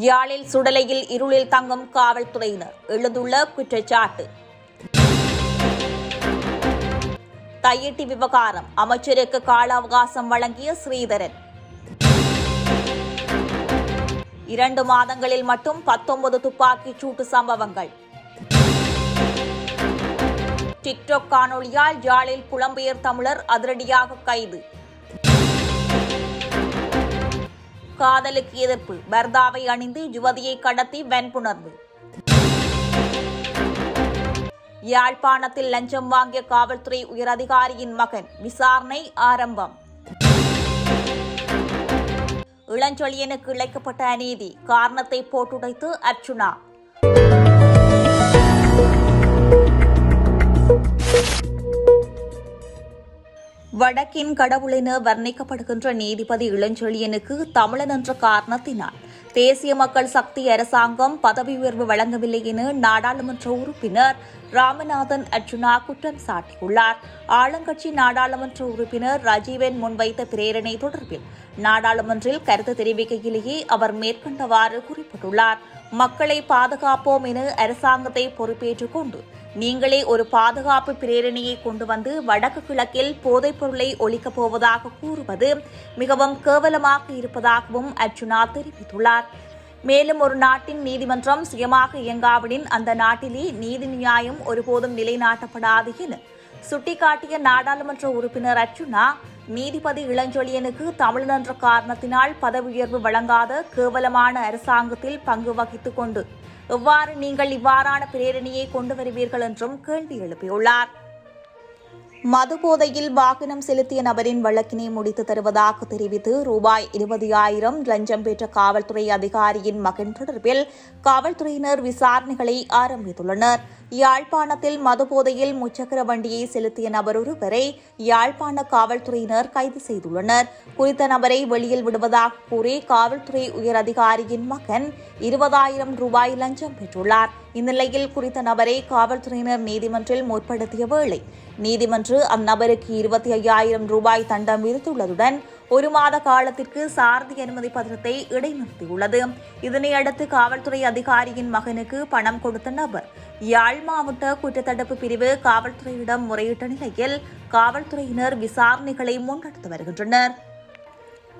யாழில் சுடலையில் இருளில் தங்கும் காவல்துறையினர். எழுந்துள்ள குற்றச்சாட்டு. தையிட்டி விவகாரம். அமைச்சருக்கு கால அவகாசம் வழங்கிய ஸ்ரீதரன். இரண்டு மாதங்களில் மட்டும் பத்தொன்பது துப்பாக்கிச் சூட்டு சம்பவங்கள். டிக்டாக் காணொலியால் யாழில் புலம்பெயர் தமிழர் அதிரடியாக கைது. காதலுக்கு எதிர்ப்பு. பர்தாவை அணிந்து யுவதியை கடத்தி வன்புணர்வு. யாழ்ப்பாணத்தில் லஞ்சம் வாங்கிய காவல்துறை உயரதிகாரியின் மகன் விசாரணை ஆரம்பம். இளஞ்சொலியனுக்கு இழைக்கப்பட்ட அநீதி. காரணத்தை போட்டுடைத்து அர்ச்சுனா. வடக்கின் கடவுளென வர்ணிக்கப்படுகின்ற நீதிபதி இளஞ்செழியனுக்கு தமிழன் என்ற காரணத்தினால் தேசிய மக்கள் சக்தி அரசாங்கம் பதவி உயர்வு வழங்கவில்லை என நாடாளுமன்ற உறுப்பினர் ராமநாதன் அர்ஜுனா குற்றம் சாட்டியுள்ளார். ஆளுங்கட்சி நாடாளுமன்ற உறுப்பினர் ராஜீவன் முன்வைத்த பிரேரணை தொடர்பில் நாடாளுமன்றில் கருத்து தெரிவிக்கையிலேயே அவர் மேற்கண்டவாறு குறிப்பிட்டுள்ளார். மக்களை பாதுகாப்போம் என அரசாங்கத்தை பொறுப்பேற்றுக் கொண்டு நீங்களே ஒரு பாதுகாப்பு பிரேரணையை கொண்டு வந்து வடக்கு கிழக்கில் போதைப் பொருளை ஒழிக்கப் போவதாக கூறுவது மிகவும் கேவலமாக இருப்பதாகவும் அர்ஜுனா தெரிவித்துள்ளார். மேலும் ஒரு நாட்டின் நீதிமன்றம் சுயமாக இயங்காவிடின் அந்த நாட்டிலே நீதி நியாயம் ஒருபோதும் நிலைநாட்டப்படாது என சுட்டிக்காட்டிய நாடாளுமன்ற உறுப்பினர் அர்ஜுனா நீதிபதி இளஞ்சொலியனுக்கு தமிழ்நன்ற காரணத்தினால் பதவி உயர்வு வழங்காத கேவலமான அரசாங்கத்தில் பங்கு வகித்துக் கொண்டு எவ்வாறு நீங்கள் இவ்வாறான பிரேரணையை கொண்டு வருவீர்கள் என்றும் கேள்வி எழுப்பியுள்ளார். மதுபோதையில் வாகனம் செலுத்திய நபரின் வழக்கினை முடித்து தருவதாக தெரிவித்து ரூபாய் இருபதாயிரம் லஞ்சம் பெற்ற காவல்துறை அதிகாரியின் மகன் தொடர்பில் காவல்துறையினர் விசாரணைகளை ஆரம்பித்துள்ளனர். யாழ்ப்பாணத்தில் மதுபோதையில் முச்சக்கர வண்டியை செலுத்திய நபர் ஒருவரை யாழ்ப்பாண காவல்துறையினர் கைது செய்துள்ளனர். குறித்த நபரை வெளியில் விடுவதாக கூறி காவல்துறை உயர் அதிகாரியின் மகன் இருபதாயிரம் ரூபாய் லஞ்சம் பெற்றுள்ளார். இந்நிலையில் குறித்த நபரை காவல்துறையினர் நீதிமன்றில் முற்படுத்திய வேளை நீதிமன்று அந்நபருக்கு இருபத்தி ஐயாயிரம் ரூபாய் தண்டம் விதித்துள்ளதுடன் ஒரு மாத காலத்திற்கு சாரதி அனுமதி பத்திரத்தை இடைநிறுத்தியுள்ளது. இதனையடுத்து காவல்துறை அதிகாரியின் மகனுக்கு பணம் கொடுத்த நபர் யாழ் மாவட்ட குற்றத்தடுப்பு பிரிவு காவல்துறையிடம் முறையிட்ட நிலையில் காவல்துறையினர் விசாரணைகளை முன்னெடுத்து வருகின்றனர்.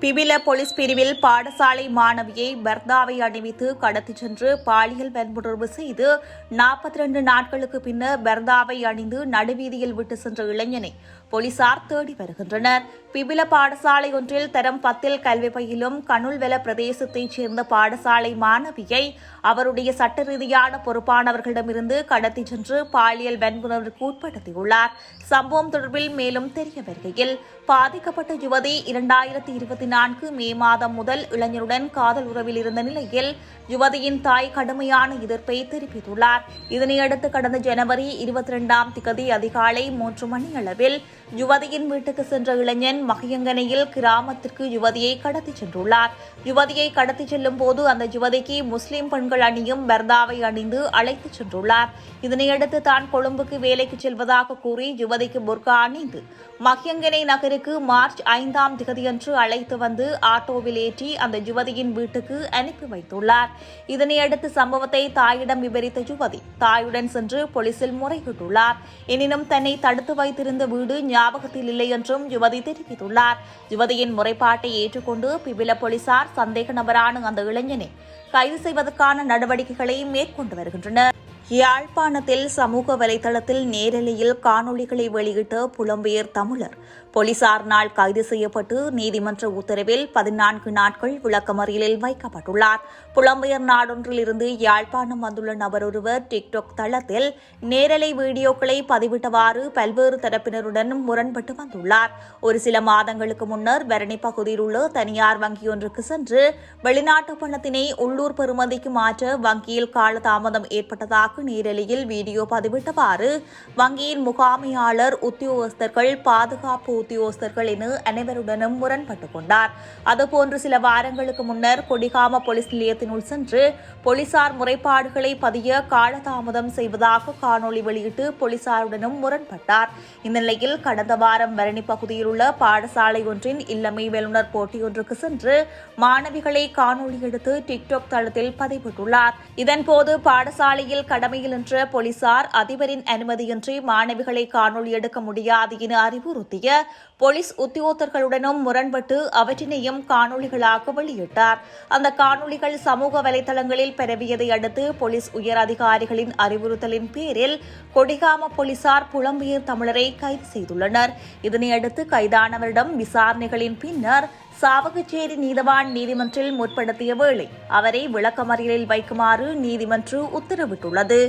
பிபில போலீஸ் பிரிவில் பாடசாலை மாணவியை பர்தாவை அணிவித்து கடத்திச் சென்று பாலியல் வன்புணர்வு செய்து நாற்பத்தி ரெண்டு நாட்களுக்கு பின்னர் பர்தாவை அணிந்து நடுவீதியில் விட்டு சென்ற இளைஞனை போலீசார் தேடி வருகின்றனர். பிபில பாடசாலை ஒன்றில் தரம் பத்தில் கல்வி பயிலும் கனுல்வெல பிரதேசத்தைச் சேர்ந்த பாடசாலை மாணவியை அவருடைய சட்ட ரீதியான பொறுப்பானவர்களிடமிருந்து கடத்திச் சென்று பாலியல் வன்புணர்வுக்கு உட்படுத்தியுள்ளார். சம்பவம் தொடர்பில் மேலும் தெரிய வருகையில் பாதிக்கப்பட்ட யுவதி இரண்டாயிரத்தி இருபத்தி நான்கு மே மாதம் முதல் இளைஞருடன் காதல் உறவில் இருந்த நிலையில் யுவதியின் தாய் கடுமையான எதிர்ப்பை தெரிவித்துள்ளார். இதனையடுத்து கடந்த ஜனவரி இருபத்தி இரண்டாம் திகதி அதிகாலை மூன்று மணி அளவில் யுவதியின் வீட்டுக்கு சென்ற இளைஞன் மகியங்கனையில் கிராமத்திற்கு யுவதியை கடத்திச் சென்றுள்ளார். யுவதியை கடத்திச் செல்லும் போது அந்த யுவதிக்கு முஸ்லிம் பெண்கள் அணியும் பர்தாவை அணிந்து அழைத்துச் சென்றுள்ளார். இதனையடுத்து தான் கொழும்புக்கு வேலைக்கு செல்வதாக கூறி யுவதிக்கு புர்கா அணிந்து மகியங்கனை நகருக்கு மார்ச் ஐந்தாம் திகதியன்று அழைத்து வந்து ஆட்டோவில் ஏற்றி அந்த யுவதியின் வீட்டுக்கு அனுப்பி வைத்துள்ளார். இதனையடுத்து சம்பவத்தை தாயிடம் விவரித்த யுவதி தாயுடன் சென்று போலீசில் முறையிட்டுள்ளார். எனினும் தன்னை தடுத்து வைத்திருந்த வீடு ஞாபகத்தில் இல்லை என்றும் யுவதி தெரிவித்துள்ளார். யுவதியின் முறைப்பாட்டை ஏற்றுக்கொண்டு பிபில போலீசார் சந்தேக நபரான அந்த இளைஞனை கைது செய்வதற்கான நடவடிக்கைகளை மேற்கொண்டு வருகின்றனர். யாழ்ப்பாணத்தில் சமூக வலைதளத்தில் நேரலையில் காணொளிகளை வெளியிட்ட புலம்பெயர் தமிழர். போலீசாரினால் கைது செய்யப்பட்டு நீதிமன்ற உத்தரவில் பதினான்கு நாட்கள் விளக்கமறியலில் வைக்கப்பட்டுள்ளார். புலம்பெயர் நாடொன்றிலிருந்து யாழ்ப்பாணம் வந்துள்ள நபர் ஒருவர் டிக்டாக் தளத்தில் நேரலை வீடியோக்களை பதிவிட்டவாறு பல்வேறு தரப்பினருடன் முரண்பட்டு வந்துள்ளார். ஒரு சில மாதங்களுக்கு முன்னர் பரணி பகுதியில் உள்ள தனியார் வங்கியொன்றுக்கு சென்று வெளிநாட்டு பணத்தினை உள்ளூர் பெறுமதிக்கு மாற்ற வங்கியில் காலதாமதம் ஏற்பட்டதாக நேரலையில் வீடியோ பதிவிட்டவாறு வங்கியின் முகாமையாளர் உத்தியோகஸ்தர்கள் பாதுகாப்பு உத்தியோகஸ்தர்கள் என அனைவருடனும் முரண்பட்டுக் கொண்டார். அதுபோன்று சில வாரங்களுக்கு முன்னர் கொடிகாம போலீஸ் நிலையத்தினுள் சென்று போலீசார் முறைப்பாடுகளை பதிய காலதாமதம் செய்வதாக காணொலி வெளியிட்டு போலீசாருடனும் முரண்பட்டார். இந்த நிலையில் கடந்த வாரம் வரணி பகுதியில் உள்ள பாடசாலை ஒன்றின் இல்லமை வல்லுநர் போட்டியொன்றுக்கு சென்று மாணவிகளை காணொலி எடுத்து டிக்டாக் தளத்தில் பதிவிட்டுள்ளார். இதன்போது பாடசாலையில் கட கடமையில் நின்ற போலீசார் அதிபரின் அனுமதியின்றி மாணவிகளை காணொலி எடுக்க முடியாது என அறிவுறுத்திய போலீஸ் உத்தியோகர்களுடனும் முரண்பட்டு அவற்றினையும் காணொலிகளாக வெளியிட்டார். அந்த காணொலிகள் சமூக வலைதளங்களில் பரவியதை அடுத்து போலீஸ் உயர் அதிகாரிகளின் அறிவுறுத்தலின் பேரில் கொடிகாம போலீசார் புலம்பெயர் தமிழரை கைது செய்துள்ளனர். இதனையடுத்து கைதானவரிடம் விசாரணைகளின் பின்னர் சாவகச்சேரி நீதவான் நீதிமன்றில் முற்படுத்திய வேளை அவரை விளக்கமறியலில் வைக்குமாறு நீதிமன்று உத்தரவிட்டுள்ளது.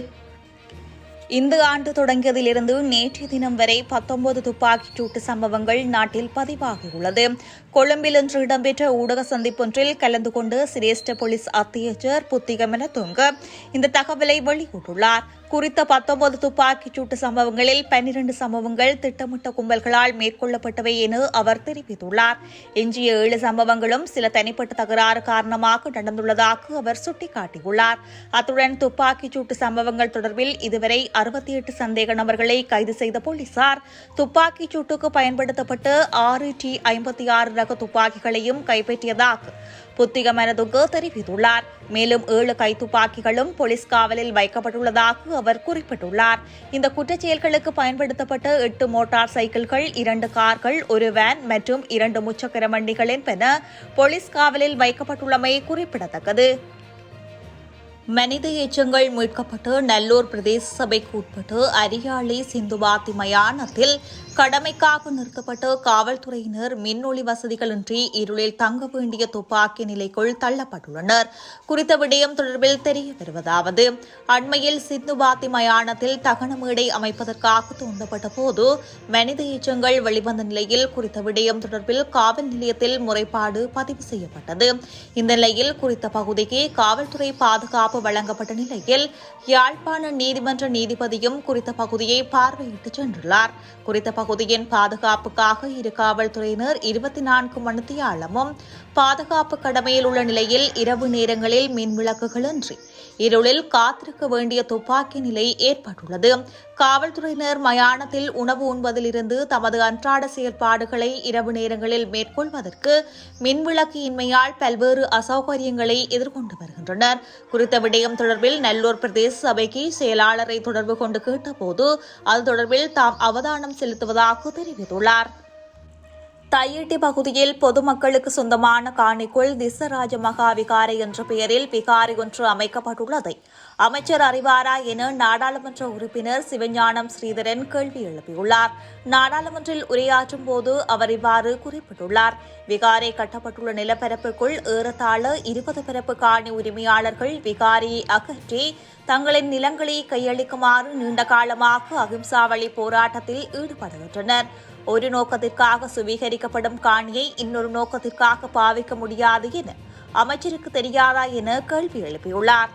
இந்த ஆண்டு தொடங்கியதிலிருந்து நேற்றைய தினம் வரை பத்தொன்பது துப்பாக்கிச் சூட்டு சம்பவங்கள் நாட்டில் பதிவாகியுள்ளது. கொழும்பில் இன்று இடம்பெற்ற ஊடக சந்திப்பொன்றில் கலந்து கொண்டு சிரேஷ்ட போலீஸ் அத்தியட்சர் புத்திகமென தொங்க இந்த தகவலை வெளியிட்டுள்ளார். குறித்த பத்தொன்பது துப்பாக்கிச் சூட்டு சம்பவங்களில் பன்னிரண்டு சம்பவங்கள் திட்டமிட்ட கும்பல்களால் மேற்கொள்ளப்பட்டவை என அவர் தெரிவித்துள்ளார். எஞ்சிய ஏழு சம்பவங்களும் சில தனிப்பட்ட தகராறு காரணமாக நடந்துள்ளதாக அவர் சுட்டிக்காட்டியுள்ளார். அத்துடன் துப்பாக்கிச் சூட்டு சம்பவங்கள் தொடர்பில் இதுவரை அறுபத்தி எட்டு சந்தேக நபர்களை கைது செய்த போலீசார் துப்பாக்கிச் சூட்டுக்கு பயன்படுத்தப்பட்டு ஆறு டி ஐம்பத்தி ஆறு ரக துப்பாக்கிகளையும் கைப்பற்றியதாக புத்திகமனதுக்கு தெரிவித்துள்ளார் மேலும் ஏழு கைத்துப்பாக்கிகளும் போலீஸ் காவலில் வைக்கப்பட்டுள்ளதாக அவர் குறிப்பிட்டுள்ளார். இந்த குற்றச்செயல்களுக்கு பயன்படுத்தப்பட்ட எட்டு மோட்டார் சைக்கிள்கள் இரண்டு கார்கள் ஒரு வேன் மற்றும் இரண்டு முச்சக்கர வண்டிகள் என்பன போலீஸ் காவலில் வைக்கப்பட்டுள்ளமை குறிப்பிடத்தக்கது. மனித எச்சங்கள் மீட்கப்பட்டு நல்லூர் பிரதேச சபைக்கு உட்பட்டு அரியாளி சிந்துபாத்தி மயானத்தில் கடமைக்காக நிறுத்தப்பட்டு காவல்துறையினர் மின்னொளி வசதிகளின்றி இருளில் தங்க வேண்டிய துப்பாக்கி நிலைக்குள் தள்ளப்பட்டுள்ளனர். குறித்த விடயம் தொடர்பில் தெரிய வருவதாவது அண்மையில் சிந்துபாத்தி மயானத்தில் தகன மேடை அமைப்பதற்காக தூண்டப்பட்ட போது மனித எச்சங்கள் வெளிவந்த நிலையில் குறித்த விடயம் தொடர்பில் காவல் நிலையத்தில் முறைப்பாடு பதிவு செய்யப்பட்டது. இந்த நிலையில் குறித்த பகுதிக்கு காவல்துறை பாதுகாப்பு வழங்கப்பட்ட நிலையில் யாழ்ப்பாண நீதிமன்ற நீதிபதியும் குறித்த பகுதியை பார்வையிட்டு சென்றுள்ளார். குறித்த பகுதியின் பாதுகாப்புக்காக இரு காவல்துறையினர் இருபத்தி நான்கு மணித்தியாலமும் பாதுகாப்பு கடமையில் உள்ள நிலையில் இரவு நேரங்களில் மின் விளக்குகளின்றி. இருளில் காத்திருக்க வேண்டிய துப்பாக்கி நிலை ஏற்பட்டுள்ளது. காவல்துறையினர் மயானத்தில் உணவு உண்பதிலிருந்து தமது அன்றாட செயல்பாடுகளை இரவு நேரங்களில் மேற்கொள்வதற்கு மின்விளக்கு இன்மையால் பல்வேறு அசௌகரியங்களை எதிர்கொண்டு வருகின்றனர். குறித்த விடயம் தொடர்பில் நல்லூர் பிரதேச சபைக்கு செயலாளரை தொடர்பு கொண்டு கேட்டபோது அது தொடர்பில் தாம் அவதானம் செலுத்துவதாக தெரிவித்துள்ளார். தையிட்டி பகுதியில் பொதுமக்களுக்கு சொந்தமான காணிக்குள் திசராஜ மகா விகாரை என்ற பெயரில் விகாரை ஒன்று அமைக்கப்பட்டுள்ளதை அமைச்சர் அறிவாரா என நாடாளுமன்ற உறுப்பினர் சிவஞானம் ஸ்ரீதரன் கேள்வி எழுப்பியுள்ளார். நாடாளுமன்றில் உரையாற்றும் போது அவர் இவ்வாறு குறிப்பிட்டுள்ளார். விகாரை கட்டப்பட்டுள்ள நிலப்பரப்புக்குள் ஏறத்தாழ இருபது பரப்பு காணி உரிமையாளர்கள் விகாரியை அகற்றி தங்களின் நிலங்களை கையளிக்குமாறு நீண்ட காலமாக அகிம்சா வழி போராட்டத்தில் ஈடுபடுகின்றனர் ஒரு நோக்கத்திற்காக சுவீகரிக்கப்படும் காணியை இன்னொரு நோக்கத்திற்காக பாவிக்க முடியாது என அமைச்சருக்கு தெரியாதா என கேள்வி எழுப்பியுள்ளார்.